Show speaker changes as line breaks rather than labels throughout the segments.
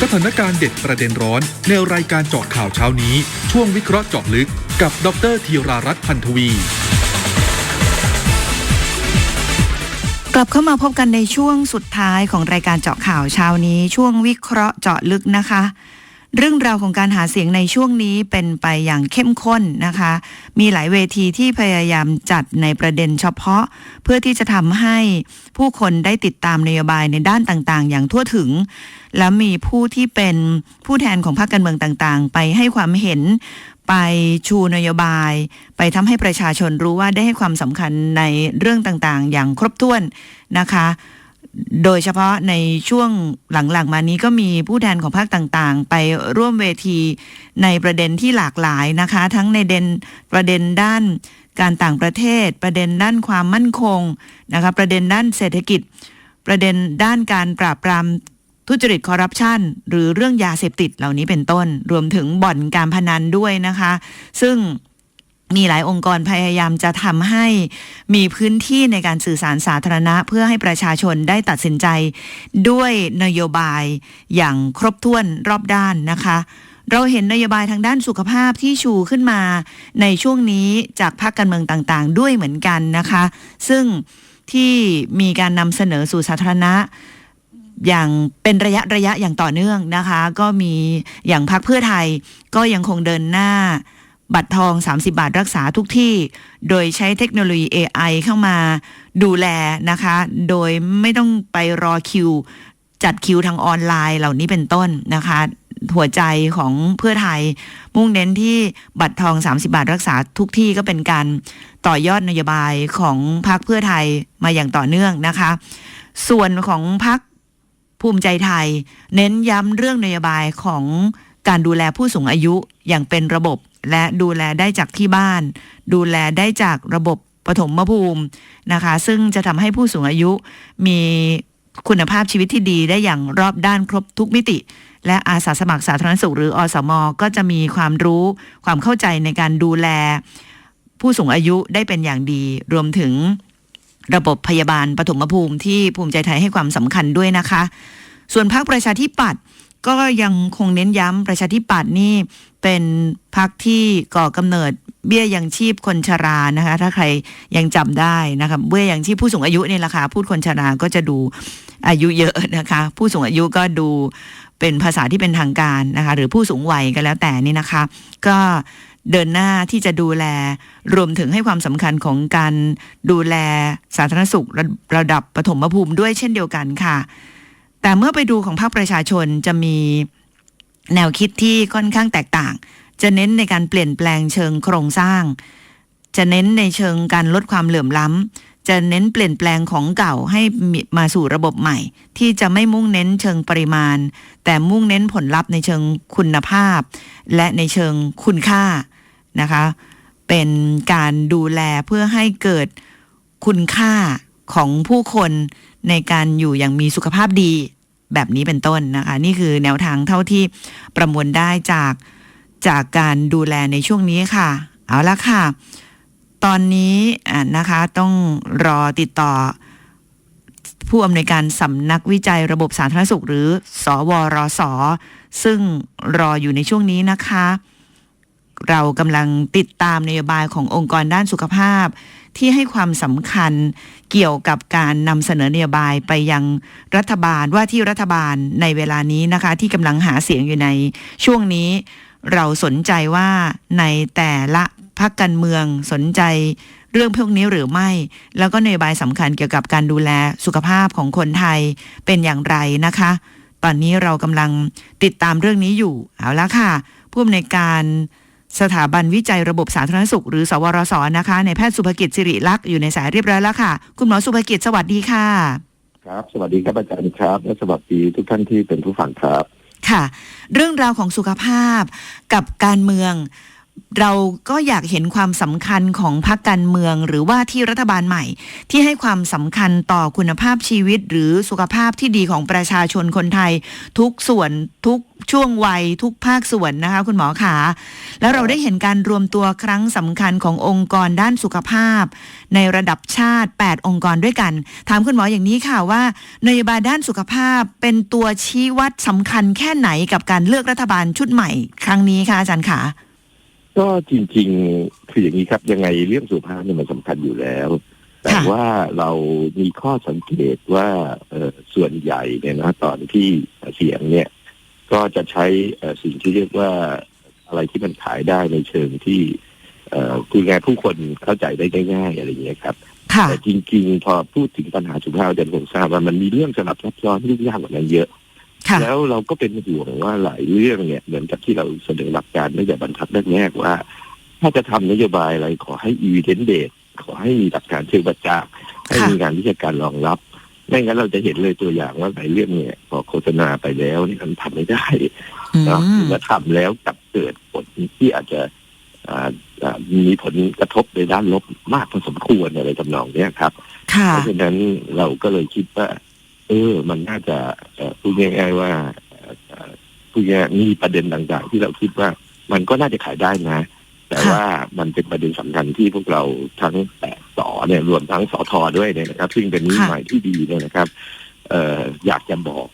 สถานการณ์เด็ดประเด็นร้อนในรายการเจาะข่าวเช้านี้ ช่วงวิเคราะห์เจาะลึกกับ ดรธีรารัตน์พันธวี
กลับเข้ามาพบกันในช่วงสุดท้ายของรายการเจาะข่าวเช้านี้ ช่วงวิเคราะห์เจาะลึกนะคะ เรื่องราวของการหาเสียงในช่วงนี้เป็นไปอย่างเข้มข้นนะคะ มีหลายเวทีที่พยายามจัดในประเด็นเฉพาะ เพื่อที่จะทำให้ผู้คนได้ติดตามนโยบายในด้านต่างๆ อย่างทั่วถึง แล้วมีผู้ที่เป็นผู้แทนของพรรคการเมืองต่างๆ ไปให้ความเห็นไปชูนโยบาย ไปทำให้ประชาชนรู้ว่าได้ให้ความสำคัญในเรื่องต่างๆ อย่างครบถ้วนนะคะ โดยเฉพาะในช่วงหลังๆ มานี้ก็มีผู้แทนของภาคต่างๆ ไปร่วมเวทีในประเด็นที่หลากหลายนะคะ ทั้งในเด่นประเด็นด้านการต่างประเทศ ประเด็นด้านความมั่นคงนะคะประเด็นด้านเศรษฐกิจ ประเด็นด้านการปราบปรามทุจริตคอร์รัปชันหรือเรื่องยาเสพติดเหล่านี้เป็นต้น รวมถึงบ่อนการพนันด้วยนะคะ ซึ่ง มีหลายองค์กรพยายามจะทำให้มีพื้นที่ในการสื่อสารสาธารณะ เพื่อให้ประชาชนได้ตัดสินใจ ด้วยนโยบายอย่างครบถ้วนรอบด้านนะคะ เราเห็นนโยบายทางด้านสุขภาพที่ชูขึ้นมาในช่วงนี้จากพรรคการเมืองต่างๆ ด้วยเหมือนกันนะคะ ซึ่งที่มีการนำเสนอสู่สาธารณะอย่างเป็นระยะระยะอย่างต่อเนื่องนะคะ ก็มีอย่างพักเพื่อไทยก็ยังคงเดินหน้า บัตรทอง 30 บาทรักษาทุกที่ โดยใช้เทคโนโลยี AI เข้ามาดูแลนะคะ โดยไม่ต้องไปรอคิว จัดคิวทางออนไลน์เหล่านี้เป็นต้นนะคะหัวใจของเพื่อไทย มุ่งเน้นที่บัตรทอง 30 บาทรักษาทุกที่ก็เป็นการต่อยอดนโยบายของพรรคเพื่อไทยมาอย่างต่อเนื่องนะคะ ส่วนของพรรคภูมิใจไทย เน้นย้ำเรื่องนโยบายของการดูแลผู้สูงอายุอย่างเป็นระบบ และดูแลได้จากที่บ้าน ดูแลได้จากระบบปฐมภูมินะคะ ซึ่งจะทำให้ผู้สูงอายุมีคุณภาพชีวิตที่ดีได้อย่างรอบด้านครบทุกมิติ และอาสาสมัครสาธารณสุขหรืออสม ก็จะมีความรู้ความเข้าใจในการดูแล ผู้สูงอายุได้เป็นอย่างดี รวมถึงระบบพยาบาลปฐมภูมิที่ภูมิใจไทยให้ความสำคัญด้วยนะคะ ส่วนพรรคประชาธิปัตย์ก็ยังคงเน้นย้ำประชาธิปัตย์นี่เป็นพรรคที่ก่อกำเนิดเบี้ยยังชีพคนชรานะคะ ถ้าใครยังจำได้นะคะเบี้ยยังชีพผู้สูงอายุเนี่ยแหละค่ะพูดคนชราก็จะดูอายุเยอะนะคะ ผู้สูงอายุก็ดูเป็นภาษาที่เป็นทางการนะคะ หรือผู้สูงวัยก็แล้วแต่นี่นะคะ ก็เดินหน้าที่จะดูแลรวมถึงให้ความสำคัญของการดูแลสาธารณสุขระระดับปฐมภูมิด้วยเช่นเดียวกันค่ะ แต่เมื่อไปดูของภาคประชาชนจะมีแนวคิดที่ค่อนข้างแตกต่าง จะเน้นในการเปลี่ยนแปลงเชิงโครงสร้าง จะเน้นในเชิงการลดความเหลื่อมล้ำ จะเน้นเปลี่ยนแปลงของเก่าให้มีมาสู่ระบบใหม่ ที่จะไม่มุ่งเน้นเชิงปริมาณ แต่มุ่งเน้นผลลัพธ์ในเชิงคุณภาพ และในเชิงคุณค่านะคะ เป็นการดูแลเพื่อให้เกิดคุณค่าของผู้คนในการอยู่อย่างมีสุขภาพดี แบบนี้เป็นต้นนะคะ นี่คือแนวทางเท่าที่ประมวลได้จากจากการดูแลในช่วงนี้ค่ะ เอาละค่ะ ตอนนี้นะคะต้องรอติดต่อ ผู้อำนวยการสำนักวิจัยระบบสาธารณสุข หรือ สวรสซึ่งรออยู่ในช่วงนี้นะคะ เรากำลังติดตามนโยบายขององค์กรด้านสุขภาพ ที่ให้ความสำคัญเกี่ยวกับการนำเสนอนโยบายไปยังรัฐบาลว่าที่รัฐบาลในเวลานี้นะคะ ที่กำลังหาเสียงอยู่ในช่วงนี้ เราสนใจว่าในแต่ละพักการเมืองสนใจเรื่องพวกนี้หรือไม่ แล้วก็นโยบายสำคัญเกี่ยวกับการดูแลสุขภาพของคนไทยเป็นอย่างไรนะคะ ตอนนี้เรากำลังติดตามเรื่องนี้อยู่เอาละค่ะ ผู้อำนวยการ สถาบันวิจัยระบบสาธารณสุข หรือสวรสนะคะในแพทย์สุภกิจสิริลักษณ์อยู่ในสายเรียบร้อยแล้วค่ะ คุณหมอสุภกิจสวัสดีค่ะ
ครับ สวัสดีครับอาจารย์ครับ และสวัสดีทุกท่านที่เป็นผู้ฟังครับ
ค่ะ เรื่องราวของสุขภาพกับการเมือง เราก็อยากเห็นความสำคัญของพรรคการเมือง หรือว่าที่รัฐบาลใหม่ ที่ให้ความสำคัญต่อคุณภาพชีวิต หรือสุขภาพที่ดีของประชาชนคนไทย ทุกส่วนทุกช่วงวัยทุกภาคส่วนนะคะ คุณหมอขา แล้วเราได้เห็นการรวมตัวครั้งสำคัญขององค์กรด้านสุขภาพ ในระดับชาติ 8 องค์กรด้วยกัน ถามคุณหมออย่างนี้ค่ะว่านโยบายด้านสุขภาพเป็นตัวชี้วัดสำคัญแค่ไหนกับการเลือกรัฐบาลชุดใหม่ ครั้งนี้คะอาจารย์ขา
ก็จริงๆ คืออย่างนี้ครับ ยังไงเรื่องสุขภาพเนี่ยมันสำคัญอยู่แล้ว แต่
ค่ะ
ว่าเรามีข้อสังเกตว่าเอ่อส่วนใหญ่เนี่ยนะตอนที่เสียงเนี่ย ก็จะใช้เอ่อสิ่งที่เรียกว่าอะไรที่มันขายได้ในเชิงที่เอ่อคุยงานผู้คนเข้าใจได้ง่ายๆอะไรอย่างเงี้ยครับ
ค่ะ
แต่จริง ๆ พอพูดถึงปัญหาสุขภาพอาจารย์คงทราบว่ามันมีเรื่องสลับซับซ้อนยุ่งยากกว่านั้นเยอะ
ค่ะ
แล้วเราก็เป็นห่วงว่าหลายเรื่องเนี่ยเหมือนกับที่เราเสนอหลักการไม่แต่บรรทัดแรกๆว่า ถ้าจะทำนโยบายอะไรขอให้ evidence based ขอให้มีหลักการเชิงประจักษ์ให้
ค่ะ
มีงานวิชาการรองรับไม่งั้นเราจะเห็นเลยตัวอย่างว่าหลายเรื่องเนี่ย พอโฆษณาไปแล้วเนี่ยมันทำไม่ได้
อื
เนาะ
ม
เมื่อทำแล้วกลับเกิดผลที่อาจจะอ่าอ่ามีผลกระทบในด้านลบมากพอสมควรอะไรทำนองเนี้ยครับ
ค่ะ
เพราะฉะนั้นเราก็เลยคิดว่า เออ มันน่าจะเอ่อพูดง่ายๆว่าเอ่อเอ่อพูดง่ายๆมีประเด็นต่างๆ ที่เราคิดว่า มันก็น่าจะขายได้นะ แต่
ค่ะ
ว่ามันเป็นประเด็นสำคัญที่พวกเราทั้งแปดสอเนี่ยรวมทั้งสอทอด้วยเนี่ยนะครับ ซึ่งเป็นนิสัยที่ดีเนี่ยนะครับ เอ่ออยากจะบอก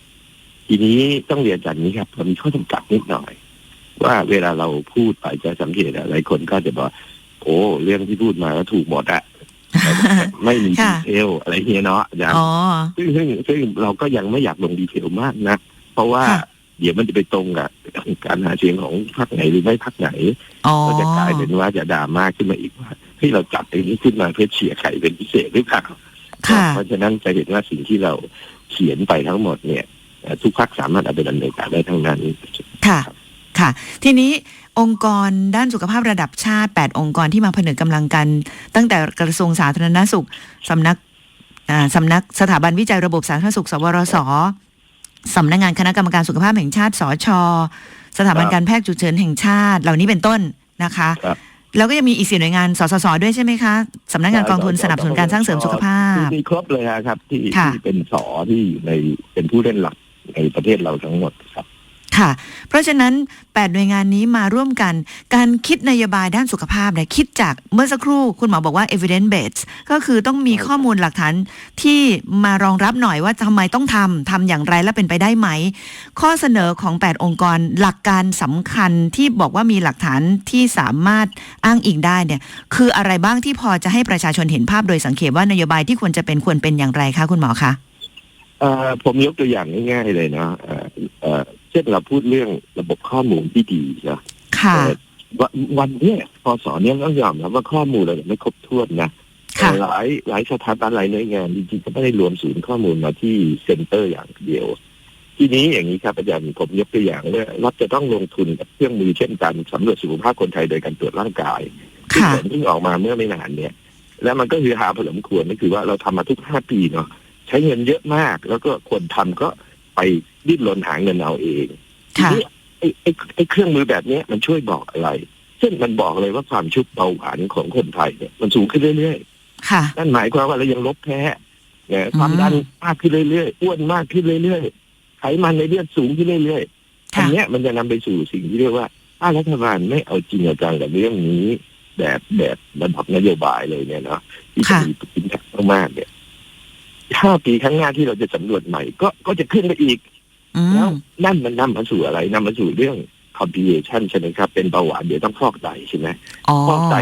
ทีนี้ต้องเรียนจากนี้ครับเรามีข้อจำกัดนิดหน่อย ว่าเวลาเราพูดไปจะสังเกตอะไรคนก็จะบอกโอ้ เรื่องที่พูดมาก็ถูกหมดอะ ไม่มีดี
ค่ะ
เทลอะไรเงี้ยเนาะนะ
อ๋อ
ซึ่งซึ่งซึ่งเราก็ยังไม่อยากลงดีเทลมากนะ เพราะว่า
ค่ะ
เดี๋ยวมันจะไปตรงกับการหาเสียงของพรรคไหนหรือไม่พรรคไหน
อ๋อ
ก็จะกลายเป็นว่าจะดราม่าขึ้นมาอีกว่าที่เราจัดตรงนี้ขึ้นมาเพื่อเฉียร์ใครเป็นพิเศษหรือเปล่า
ค่ะ
เพราะฉะนั้นจะเห็นว่าสิ่งที่เราเขียนไปทั้งหมดเนี่ยเอ่อทุกพรรคสามารถเอาไปดำเนินการได้ทั้งนั้น
ค่ะ ค่ะ ทีนี้ องค์กรด้านสุขภาพระดับชาติ 8 องค์กรที่มาผนึกกำลังกัน ตั้งแต่กระทรวงสาธารณสุขสำนักอ่าสำนักสถาบันวิจัยระบบสาธารณสุข สวรสสำนักงานคณะกรรมการสุขภาพแห่งชาติ สช สถาบัน
ครับ
การแพทย์ฉุกเฉินแห่งชาติ เหล่านี้เป็นต้นนะคะ
ครับ
แล้วก็ยังมีอีกสี่หน่วยงาน สสส ด้วยใช่ไหมคะ สำนักงานกองทุนสนับสนุนการสร้างเสริมสุขภาพ
มีครบเลยครับ ที่
ค่ะ
ที่เป็นสอที่อยู่ในเป็นผู้เล่นหลักในประเทศเราทั้งหมดครับ
ค่ะ เพราะฉะนั้น 8 หน่วยงานนี้มาร่วมกัน การคิดนโยบายด้านสุขภาพเนี่ยคิดจากเมื่อสักครู่คุณหมอบอกว่า evidence based ก็คือต้องมีข้อมูลหลักฐานที่มารองรับหน่อยว่าทำไมต้องทำทำอย่างไรและเป็นไปได้ไหม ข้อเสนอของ 8 องค์กรหลักการสำคัญที่บอกว่ามีหลักฐานที่สามารถอ้างอิงได้เนี่ยคืออะไรบ้างที่พอจะให้ประชาชนเห็นภาพโดยสังเกตว่านโยบายที่ควรจะเป็นควรเป็นอย่างไรคะคุณหมอคะ
ผมยกตัวอย่างง่ายๆเลยนะเอ่อเอ่อเช่นเราพูดเรื่องระบบข้อมูลที่ดีนะ
ค่ะ
เอ่อวันวันเนี้ยพอสอนเนี้ยต้องยอมรับว่าข้อมูลเรายังไม่ครบถ้วนนะ
ค่ะ
หลายหลายสถาบันหลายหน่วยงานจริงๆก็ไม่ได้รวมศูนย์ข้อมูลมาที่เซ็นเตอร์อย่างเดียว ทีนี้อย่างนี้ครับอาจารย์ผมยกตัวอย่างว่ารัฐจะต้องลงทุนกับเครื่องมือเช่นการสำรวจสุขภาพคนไทยโดยการตรวจร่างกายที่
ค่ะ
ผลเพิ่งออกมาเมื่อไม่นานเนี่ย แล้วมันก็คือหาผลสมควรก็คือว่าเราทำมาทุกห้าปีเนาะ ใช้เงินเยอะมาก แล้วก็คนทำก็ไปดิ้นรนหาเงินเอาเองที
ค่ะ
นี้ไอ้ไอ้ไอ้เครื่องมือแบบเนี้ยมันช่วยบอกอะไรเช่นมันบอกเลยว่าความชุบเบาหวานของคนไทยเนี่ยมันสูงขึ้นเรื่อยๆ
ค่ะ
นั่นหมายความว่าเรายังลบแพ้เนี่ยความดันมากขึ้นเรื่อยๆอ้วนมากขึ้นเรื่อยๆไขมันในเลือดสูงขึ้นเรื่อยๆอัน
ค่ะ
เนี้ยมันจะนำไปสู่สิ่งที่เรียกว่าถ้ารัฐบาลไม่เอาจริงเอาจังกับเรื่องนี้ แบบแบบระดับนโยบายเลยเนี่ยเนาะที่จะ
ค่ะ
มีอิมแพคมากๆเนี่ย ห้าปีข้างหน้าที่เราจะสำรวจใหม่ ก็ก็จะขึ้นไปอีก
อื
แล้ว
ม
นั่นมันนำมาสู่อะไรนำมาสู่เรื่อง complication ใช่ไหมครับ เป็นเบาหวานเดี๋ยวต้องฟอกไตใช่ไหม
อ๋อ
ฟอกไต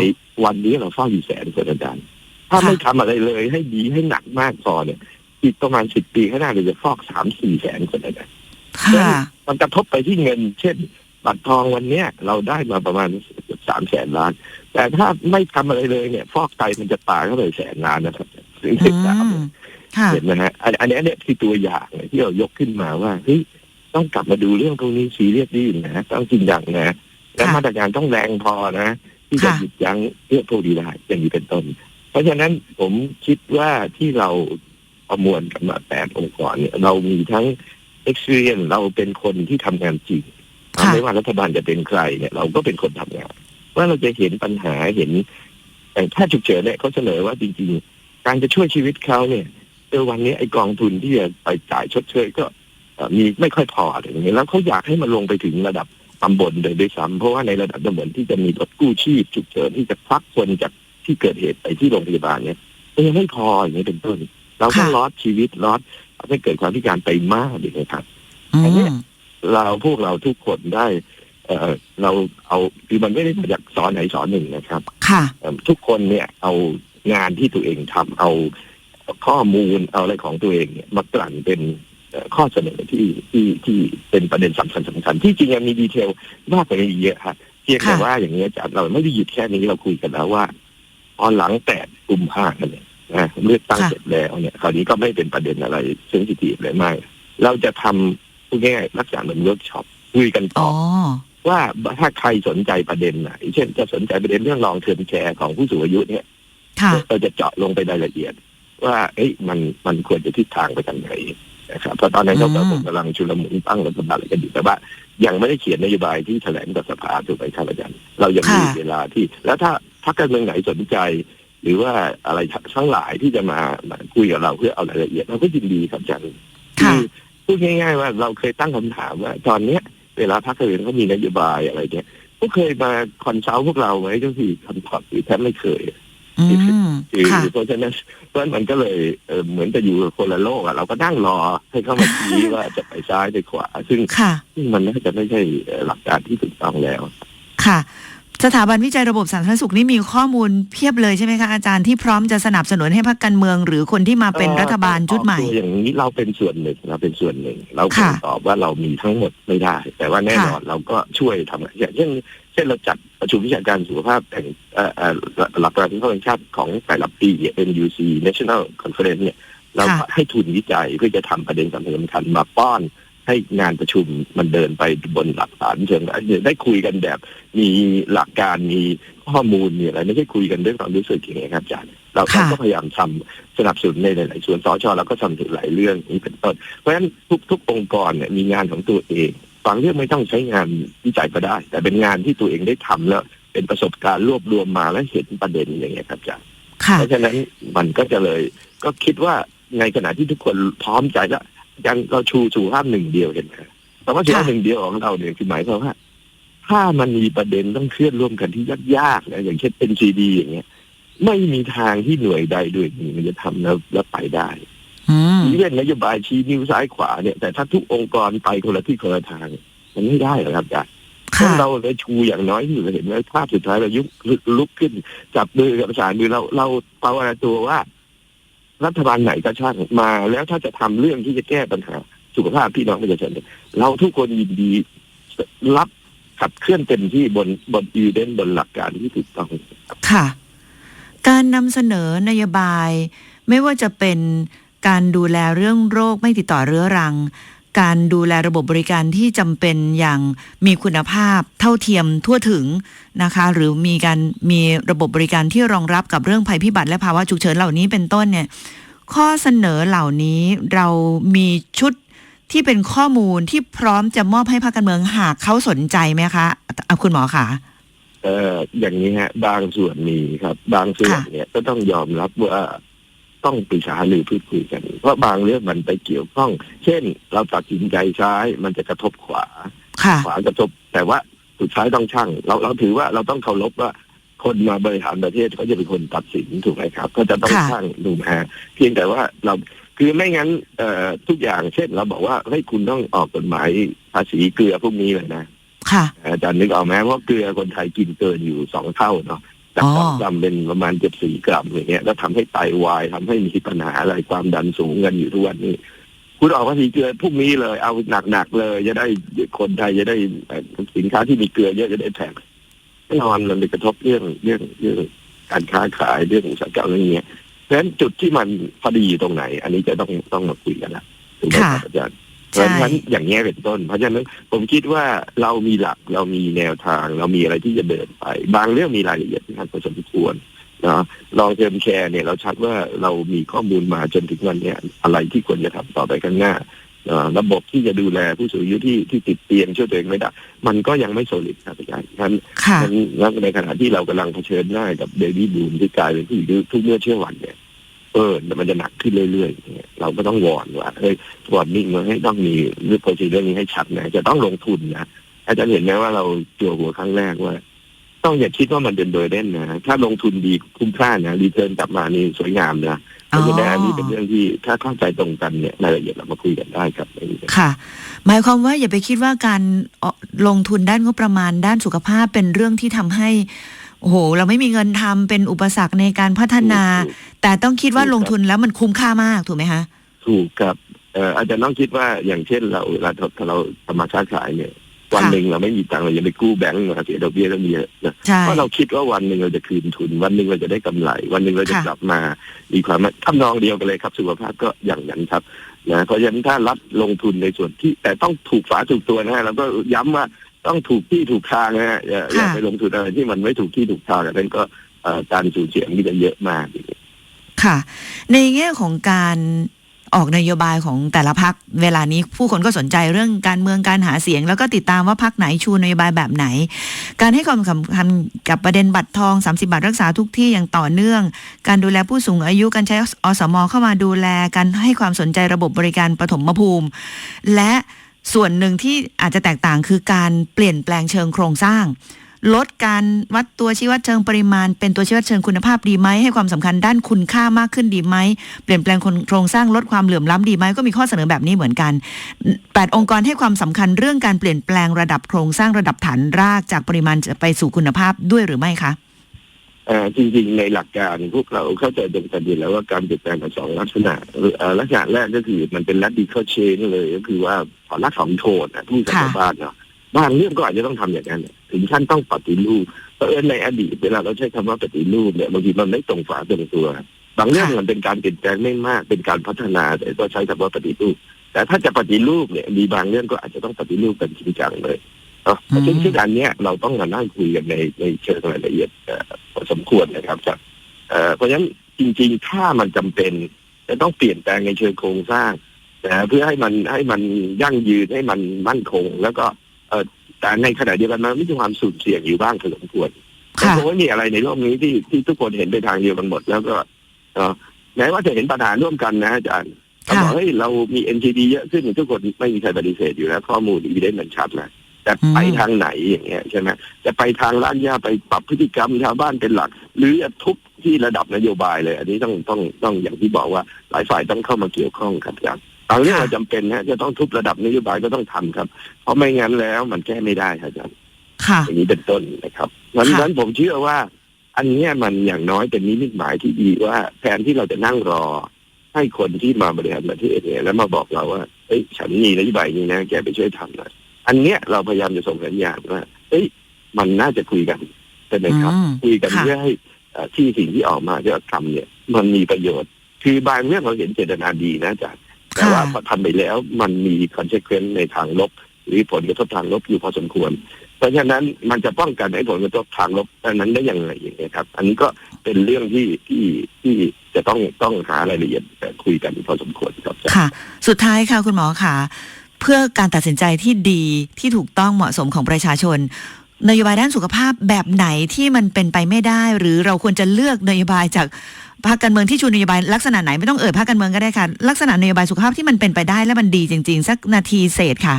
วันนี้เราฟอกอยู่แสนคนอาจารย์ถ้า
ค่ะ
ไม่ทำอะไรเลยให้ดีให้หนักมากพอเนี่ยอีกประมาณสิบปีข้างหน้าเราจะฟอกสามสี่แสนคนอาจารย์
ค่ะ
มันกระทบไปที่เงิน เช่น บัตรทองวันเนี้ยเราได้มาประมาณสามแสนล้าน แต่ถ้าไม่ทำอะไรเลยเนี่ย ฟอกไตมันจะตายเข้าไปแสนล้านนะครับซึ่ง
อื
เห็นตาม
มค่ะ
เห็นไหมฮะอันอันนี้อันนี้คือตัวอย่างเนี่ยที่เรายกขึ้นมาว่าเฮ้ยต้องกลับมาดูเรื่องตรงนี้ซีเรียสดีนะต้องจริงจังนะและ
ค่ะ
มาตรการต้องแรงพอนะที่จะ
ค่ะ
หยุดยั้งเรื่องพวกนี้ได้อย่างนี้เป็นต้น เพราะฉะนั้นผมคิดว่าที่เราประมวลกันมาแปดองค์กรเนี่ยเรามีทั้ง experience เราเป็นคนที่ทำงานจริง
ค่ะ
ไม่ว่ารัฐบาลจะเป็นใครเนี่ย เราก็เป็นคนทำงานเพว่าเราจะเห็นปัญหาเห็นอย่างแพทย์ฉุกเฉินเนี่ยเขาเสนอว่าจริง ๆ การจะช่วยชีวิตเขาเนี่ย เออวันนี้ไอ้กองทุนที่จะไปจ่ายชดเชยก็เอ่อมีไม่ค่อยพออะไรอย่างเงี้ยแล้วเขาอยากให้มันลงไปถึงระดับตำบลเลยด้วยซ้ำเพราะว่าในระดับตำบลที่จะมีรถกู้ชีพฉุกเฉินที่จะพักคนจากที่เกิดเหตุไปที่โรงพยาบาลเนี่ยมันยังไม่พออย่างนี้เป็นต้น เราก็
ค่ะ
ลอดชีวิตลอดทำให้เกิดความพิการไปมากเลยนะครับ
อื
อันเนี้ย
ม
เราพวกเราทุกคนได้ เอ่อเราเอาคือมันไม่ได้มาจากสอนไหนสอนหนึ่งนะครับ
ค่ะ
เอิ่มทุกคนเนี่ยเอางานที่ตัวเองทำเอา ข้อมูลเอาอะไรของตัวเองเนี่ยมากลั่นเป็นเอ่อข้อเสนอที่ที่ที่เป็นประเด็นสำคัญสำคัญที่จริงยังมีดีเทลมากกว่านี้อีกเยอะครับเพียงแต่
ค่ะ
ว่าอย่างนี้ยอาจารย์เราไม่ได้หยุดแค่นี้เราคุยกันแล้วว่าพอหลังแปดกุมภาพันธ์เนี่ยนะเลือกตั้งเสร็จแล้วเนี่ยคราวนี้ก็ไม่เป็นประเด็นอะไรเซนซิทีฟเลยไม่เราจะทำพูดง่ายๆลักษณะเหมือนเวิร์กช็อปคุยกันต่
อ๋
อ
อ
ว่าถ้าใครสนใจประเด็นไหนเช่นจะสนใจประเด็นเรื่องรองเทอมแชร์ของผู้สูงอายุเนี่ย
ค่ะ
เราจะเจาะลงไปรายละเอียด ว่าเอ้ยมันมันควรจะทิศทางไปทางไหนนะครับเพราะตอนนั้น
อื
เรา
ม
ผมกำลังชุลมุนตั้งรัฐบาลอะไรกันอยู่แต่ว่า ยังไม่ได้เขียนนโยบายที่แถลงต่อสภาถูกไหมครับอาจารย์เรายังมีเวลาที่ แล้วถ้าถ้าการเมืองไหนสนใจ หรือว่าอะไรทั้งหลายที่จะมามาคุยกับเราเพื่อเอารายละเอียดเราก็ยินดีครับอาจารย์
ค่ะ
อพูดง่ายๆว่าเราเคยตั้งคำถามว่า ตอนเนี้ย เวลาพรรคอื่นเขามีนโยบายอะไรเนี่ยก็เคยมาคอนซัลท์พวกเราไหมก็คือคำตอบคือแทบไม่เคย
อืม
คือ
ค่ะ
เพราะฉะนั้นเพราะฉะนั้นมันก็เลยเอ่อเหมือนจะอยู่คนละโลกอะเราก็นั่งรอให้เข้ามาชี้ว่าจะไปซ้ายไปขวา ซึ่ง
ค่ะ
ซึ่งมันน่าจะไม่ใช่เอ่อหลักการที่ถูกต้องแล้ว
ค่ะ สถาบันวิจัยระบบสาธารณสุขนี่มีข้อมูลเพียบเลยใช่ไหมคะอาจารย์ที่พร้อมจะสนับสนุนให้พรรคการเมือง หรือคนที่มาเป็นรัฐบาลชุดใหม่
ตอบตัวอย่างนี้เราเป็นส่วนหนึ่งเราเป็นส่วนหนึ่ง เราคง
ค่ะ
ตอบว่าเรามีทั้งหมดไม่ได้ แต่ว่าแน่นอนเราก็ช่วยทำอย่างเช่นเช่นเราจัดประชุมวิชาการสุขภาพแต่งเอ่อเอ่อหลักการที่เขาเป็นชาติของแต่ละปีเนี่ย NUC National Conference เนี่ยเราก็ให้ทุนวิจัยเพื่อจะทำประเด็นสำคัญสำคัญมาป้อนให้งานประชุมมันเดินไปบนหลักฐานเชิงได้คุยกันแบบมีหลักการมีข้อมูลมีอะไรไม่ใช่คุยกันด้วยความรู้สึกอย่างเงี้ยครับอาจารย์เรา
ค่ะ
เราก็พยายามทำสนับสนุนในหลายๆส่วนสชเราก็ทำถึงหลายเรื่องนี้เป็นต้นเพราะฉะนั้นทุกทุกองค์กรเนี่ยมีงานของตัวเองบางเรื่องไม่ต้องใช้งานวิจัยก็ได้ แต่เป็นงานที่ตัวเองได้ทำแล้ว เป็นประสบการณ์รวบรวมมาแล้วเห็นประเด็นอย่างเงี้ยครับอาจารย์
ค่ะ
เพราะฉะนั้นมันก็จะเลย ก็คิดว่าในขณะที่ทุกคนพร้อมใจแล้วยังเราชูสุขภาพหนึ่งเดียวเห็นไหมแต่ว่าสุขภาพหนึ่งเดียวของเราเนี่ยคือหมายความว่า ถ้ามันมีประเด็นต้องเคลื่อนร่วมกันที่ยากๆนะอย่างเช่น NCD อย่างเงี้ย ไม่มีทางที่หน่วยใดด้วยหนึ่งมันจะทำแล้วแล้วไปได้
อืม
นี่เป็นนโยบายชี้นิ้วซ้ายขวาเนี่ย แต่ถ้าทุกองค์กรไปคนละที่คนละทาง มันไม่ได้หรอกครับอาจารย์
ค่ะ
เราเลยชูอย่างน้อยที่เราเห็นไหมภาพสุดท้ายเรายุกลุกขึ้น จับมือกับประสานมือเราเราภาวนาตัวว่า รัฐบาลไหนก็ช่างมาแล้วถ้าจะทำเรื่องที่จะแก้ปัญหาสุขภาพพี่น้องประชาชนเนี่ยเราทุกคนยินดีรับขับเคลื่อนเต็มที่บนบนอีเดนบนหลักการที่ถูกต้อง
ค่ะ การนำเสนอนโยบายไม่ว่าจะเป็น การดูแลเรื่องโรคไม่ติดต่อเรื้อรัง การดูแลระบบบริการที่จำเป็นอย่างมีคุณภาพเท่าเทียมทั่วถึงนะคะ หรือมีการมีระบบบริการที่รองรับกับเรื่องภัยพิบัติและภาวะฉุกเฉินเหล่านี้เป็นต้นเนี่ยข้อเสนอเหล่านี้เรามีชุดที่เป็นข้อมูลที่พร้อมจะมอบให้ภาคการเมืองหากเขาสนใจไหมคะอะคุณหมอคะ
เอ่ออย่างนี้ฮะ บางส่วนมีครับ บางส่วนเนี่ยก็ต้องยอมรับว่า ต้องปรึกษาหรือพูดคุยกัน เพราะบางเรื่องมันไปเกี่ยวข้อง เช่น เราตัดสินใจซ้ายมันจะกระทบขวา
ค่ะ
ขวากระทบ แต่ว่าสุดท้ายต้องช่างเราเราถือว่าเราต้องเคารพว่าคนมาบริหารประเทศเขาจะเป็นคนตัดสินถูกไหมครับ ก็จะต้อง
ค่ะ
ช่างดูฮะเพียงแต่ว่าเราคือไม่งั้นเอ่อทุกอย่างเช่น เราบอกว่าเฮ้ยคุณต้องออกกฎหมายภาษีเกลือพวกนี้เลยนะ
ค่ะ
อาจารย์นึกออกไหมว่าเกลือคนไทยกินเกินอยู่สองเท่าเนาะ จาก
อ๋อ
สองกรัมเป็นประมาณเจ็ดสี่กรัมอย่างเงี้ยแล้วทำให้ไตวายทำให้มีปัญหาอะไรความดันสูงกันอยู่ทุกวันนี้คุณออกภาษีเกลือพวกนี้เลย เอาหนักๆเลย จะได้คนไทยจะได้เอ่อสินค้าที่มีเกลือเยอะจะได้แพงแน่นอนมันไปกระทบเรื่องเรื่องเรื่องการค้าขายเรื่องอุตสาหกรรมอะไรอย่างเงี้ยเพราะฉะนั้นจุดที่มันพอดีอยู่ตรงไหน อันนี้จะต้องต้องมาคุยกันละถูกไหมครับ
ค่ะ
อาจารย์ เพ
ใช่
ราะฉะนั้นอย่างนี้ยเป็นต้น เพราะฉะนั้นผมคิดว่าเรามีหลักเรามีแนวทาง เรามีอะไรที่จะเดินไป บางเรื่องมีรายละเอียดที่ท่านพอสมควรนะลองเทอมแคร์เนี่ยเราชัดว่าเรามีข้อมูลมาจนถึงวันเนี้ยอะไรที่ควรจะทำต่อไปข้างหน้าเอ่อระบบที่จะดูแลผู้สูงอายุที่ที่ติดเตียงช่วยตัวเองไม่ได้ มันก็ยังไม่โซลิดครับอาจารย์ท่าน
ค่ะ
นั้นแล้วในขณะที่เรากำลังเผชิญหน้ากับเบบี้บูมที่กลายเป็นผู้หญิงทุกเมื่อเชื่อวันเนี่ย เออมันจะหนักขึ้นเรื่อยๆเนี่ยเราก็ต้องวอนว่าเฮ้ยวอนนิ่งว่าให้ต้องมีเรื่องโปรเจกต์เรื่องนี้ให้ชัดนะจะต้องลงทุนนะอาจารย์เห็นไหมว่าเราจั่วหัวครั้งแรกว่า ต้องอย่าคิดว่ามันเป็นโดยเล่นนะถ้าลงทุนดีคุ้มค่านะรีเทิร์นกลับมานี่สวยงามนะเพราะฉะนั้นอันนี้เป็นเรื่องที่ถ้าเข้าใจตรงกันเนี่ยรายละเอียดเรามาคุยกันได้ครับไม่มีปัญหา
ค่ะ หมายความว่าอย่าไปคิดว่าการเอ่อลงทุนด้านงบประมาณด้านสุขภาพเป็นเรื่องที่ทำให้ โอ้โห เราไม่มีเงินทำเป็นอุปสรรคในการพัฒนา
ถูก
แต่ต้องคิดว่า
ถูกครับ
ลงทุนแล้วมันคุ้มค่ามากถูกไหมคะ
ถูกครับเอ่ออาจารย์ต้องคิดว่าอย่างเช่นเราเวลาถ้าเราทำมาค้าขายเนี่ย วันหนึ่งเราไม่มีตังค์เราจะไปกู้แบงก์มาเสียดอกเบี้ยต้องมีเยอะนะ
ใช่
เพราะเราคิดว่าวันหนึ่งเราจะคืนทุน วันหนึ่งเราจะได้กำไร วันหนึ่งเราจะ
ค่ะ
กลับมามีความทำนองเดียวกันเลยครับ สุขภาพก็อย่างนั้นครับนะเพราะฉะนั้นถ้ารัฐลงทุนในส่วนที่แต่ต้องถูกฝาถูกตัวนะฮะแล้วก็ย้ำว่า ต้องถูกที่ถูกทางนะฮะอย่าอย่าไปลงทุนอะไรที่มันไม่ถูกที่ถูกทางอันนั้นก็เอ่อการสูญเสียมันจะเยอะมาก
ค่ะ ในแง่ของการออกนโยบายของแต่ละพักเวลานี้ผู้คนก็สนใจเรื่องการเมืองการหาเสียง แล้วก็ติดตามว่าพักไหนชูนโยบายแบบไหน การให้ความสำคัญกับประเด็นบัตรทอง 30 บาทรักษาทุกที่อย่างต่อเนื่อง การดูแลผู้สูงอายุการใช้อสมเข้ามาดูแลการให้ความสนใจระบบบริการปฐมภูมิ และ ส่วนหนึ่งที่อาจจะแตกต่างคือการเปลี่ยนแปลงเชิงโครงสร้าง ลดการวัดตัวชี้วัดเชิงปริมาณ เป็นตัวชี้วัดเชิงคุณภาพดีไหมให้ความสำคัญด้านคุณค่ามากขึ้นดีไหมเปลี่ยนแปลงโครงสร้างลดความเหลื่อมล้ำดีไหมก็มีข้อเสนอแบบนี้เหมือนกันแปดองค์กรให้ความสำคัญเรื่องการเปลี่ยนแปลงระดับโครงสร้างระดับฐานรากจากปริมาณไปสู่คุณภาพด้วยหรือไม่คะ
จริงๆในหลักการพวกเราเข้าใจตรงกันดีแล้วว่าการเปลี่ยนแปลงมันสองลักษณะลักษณะแรกก็คือมันเป็น radical change เลยก็คือว่าถอรากถอนโคนนะผู้ชาวบ้านเนาะบางเรื่องก็อาจจะต้องทำอย่างนั้นถึงขั้นต้องปฏิรูปเพราะในอดีตเวลาเราใช้คำว่าปฏิรูปเนี่ยบางทีมันไม่ตรงฝาตรงตัว บางเรื่องมันเป็นการเปลี่ยนแปลงไม่มากเป็นการพัฒนาแต่ก็ใช้คำว่าปฏิรูป แต่ถ้าจะปฏิรูปเนี่ยมีบางเรื่องก็อาจจะต้องปฏิรูปกันจริงจังเลย ซึ่งซึ่งอันเนี้ยเราต้องมานั่งคุยกันในในเชิงรายละเอียดเอ่อพอสมควรนะครับจากเอ่อเพราะฉะนั้นจริง ๆ ถ้ามันจำเป็นจะต้องเปลี่ยนแปลงในเชิงโครงสร้างนะเพื่อให้มันให้มันยั่งยืนให้มันมั่นคง แล้วก็เอ่อแต่ในขณะเดียวกันมันไม่มีความสูญเสี่ยงอยู่บ้างพอสมควรมัน
ค่ะ
คงไม่มีอะไรในโลกนี้ที่ที่ทุกคนเห็นไปทางเดียวกันหมด แล้วก็เอ่อแม้ว่าจะเห็นปัญหาร่วมกันนะอาจารย์เรา
ค่ะ
บอกเฮ้ยเรามี NCD เยอะขึ้นทุกคนไม่มีใครปฏิเสธอยู่แล้วข้อมูลอีเวนต์มันชัดแล้ว แต่ไปทางไหนอย่างเงี้ยใช่ไหมจะไปทางร้านยาไปปรับพฤติกรรมชาวบ้านเป็นหลัก หรือจะทุบที่ระดับนโยบายเลย อันนี้ต้องต้องต้องอย่างที่บอกว่าหลายฝ่ายต้องเข้ามาเกี่ยวข้องครับอาจารย์บางเรื่อง
ค่ะ
เราจำเป็นนะจะต้องทุบระดับนโยบายก็ต้องทำครับ เพราะไม่งั้นแล้วมันแก้ไม่ได้ครับอาจารย์
ค่ะ
อย่างนี้เป็นต้นนะครับวัน
ค่ะ
นั้นผมเชื่อว่า อันเนี้ยมันอย่างน้อยเป็นนิมิตหมายที่ดีว่าแทนที่เราจะนั่งรอ ให้คนที่มาบริหารประเทศเนี่ยแล้วมาบอกเราว่าเอ้ยฉันมีนโยบายนี้นะแกไปช่วยทำหน่อย อันเนี้ยเราพยายามจะส่งสัญญาณว่าเอ้ยมันน่าจะคุยกันใช่ไหมครับ
อืม
คุยกัน
ค่ะ
เพื่อให้เอ่อที่สิ่งที่ออกมาที่เราทำเนี่ย มันมีประโยชน์ คือบางเรื่องเราเห็นเจตนาดีนะอาจารย์แต่ว่าพอทำไปแล้วมันมีคอนเ e เควนซ์ในทางลบ หรือผลกระทบทางลบอยู่พอสมควร เพราะฉะนั้นมันจะป้องกันให้ผลกระทบทางลบอันนั้นได้อย่างไรอย่างเงี้ยครับ อันนี้ก็เป็นเรื่องที่ที่ที่จะต้องต้องหารายละเอียดเอ่อคุยกันพอสมควรครับ
ค่ะ สุดท้ายค่ะคุณหมอค่ะ เพื่อการตัดสินใจที่ดีที่ถูกต้องเหมาะสมของประชาชน นโยบายด้านสุขภาพแบบไหนที่มันเป็นไปไม่ได้ หรือเราควรจะเลือกนโยบายจากพรรคการเมืองที่ชูนโยบายลักษณะไหนไม่ต้องเอ่ยพรรคการเมืองก็ได้ค่ะ ลักษณะนโยบายสุขภาพที่มันเป็นไปได้และมันดีจริง ๆ สักนาทีเศษค่ะ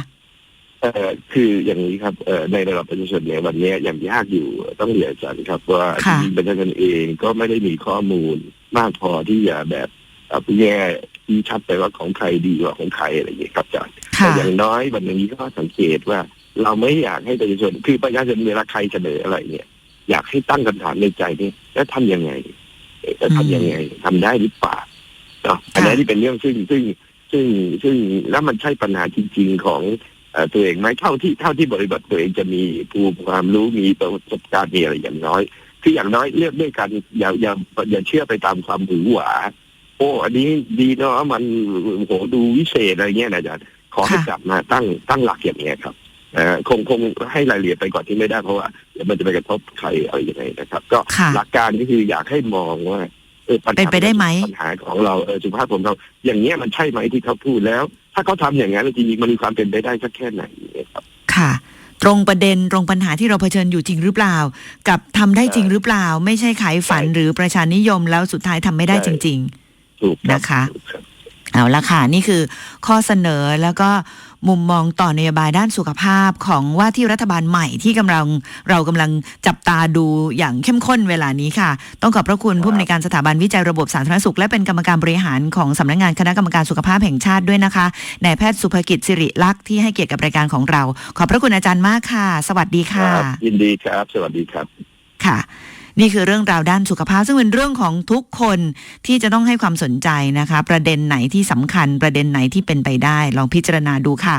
เอ่อคืออย่างนี้ครับเอ่อในระดับประชาชนเนี่ยวันนี้ยังยากอยู่ต้องเรียนอาจารย์ครับว่า
ค่ะ
จริงๆประชาชนเองก็ไม่ได้มีข้อมูลมากพอที่จะแบบเอ่อแย่ที่ชัดไปว่าของใครดีกว่าของใครอะไรอย่างเงี้ยครับอาจารย์
ค่ะ
แต่อย่างน้อยวันนี้ก็สังเกตว่าเราไม่อยากให้ประชาชนคือประชาชนเวลาใครเสนออะไรเนี่ย อยากให้ตั้งคำถามในใจนี่แล้วทำยังไงเอ่อจะทำยังไงทำได้หรือเปล่าเนาะอันนี้ที่เป็นเรื่องซึ่งซึ่งซึ่งซึ่งแล้วมันใช่ปัญหาจริง ๆ ของเอ่อตัวเองไหมเท่าที่เท่าที่บริบทตัวเองจะมีภูมิความรู้มีประสบการณ์มีอะไรอย่างน้อย คืออย่างน้อยเลือกด้วยกันอย่าอย่าอย่าเชื่อไปตามความหวือหวาโอ้ อันนี้ดีเนาะมันโหดูวิเศษอะไรเงี้ยนะอาจารย์ ขอให้
ค่ะ
กลับมาตั้งตั้งหลักอย่างเงี้ยครับเอ่อคงคงให้รายละเอียดไปก่อนที่ไม่ได้เพราะว่าเดี๋ยวมันจะไปกระทบใครอะไรยังไงนะครับ ก็
ค่ะ
หลักการก็คืออยากให้มองว่าเออปัญหา
เป็นไปได้ไหม
ปัญหาของเราเออสุขภาพของเรา อย่างเงี้ยมันใช่ไหมที่เขาพูดแล้ว ถ้าเขาทำอย่างนั้นจริงๆมันมีความเป็นไปได้สักแค่ไหนครับ
ค่ะ ตรงประเด็นตรงปัญหาที่เราเผชิญอยู่จริงหรือเปล่า กับทำได้จริงหรือเปล่า ไม่ใช่ขายฝัน
ใช่
หรือประชานิยมแล้วสุดท้ายทำไม่ได้
ใช่
จริง
ถูกรับ
นะคะ
ถูกรับ
ๆ เอาละค่ะ นี่คือข้อเสนอแล้วก็มุมมองต่อนโยบายด้านสุขภาพของว่าที่รัฐบาลใหม่ที่กำลังเรากำลังจับตาดูอย่างเข้มข้นเวลานี้ค่ะ ต้องขอบพระคุณผู้อำนวยการสถาบันวิจัยระบบสาธารณสุข และเป็นกรรมการบริหารของสำนักงานคณะกรรมการสุขภาพแห่งชาติด้วยนะคะนายแพทย์สุภกิจสิริลักษณ์ที่ให้เกียรติกับรายการของเรา ขอบพระคุณอาจารย์มากค่ะ สวัสดี
ค
ค่ะ
รับยินดีครับ สวัสดีครับ
ค่ะ นี่คือเรื่องราวด้านสุขภาพ ซึ่งเป็นเรื่องของทุกคนที่จะต้องให้ความสนใจนะคะ ประเด็นไหนที่สำคัญ ประเด็นไหนที่เป็นไปได้ ลองพิจารณาดูค่ะ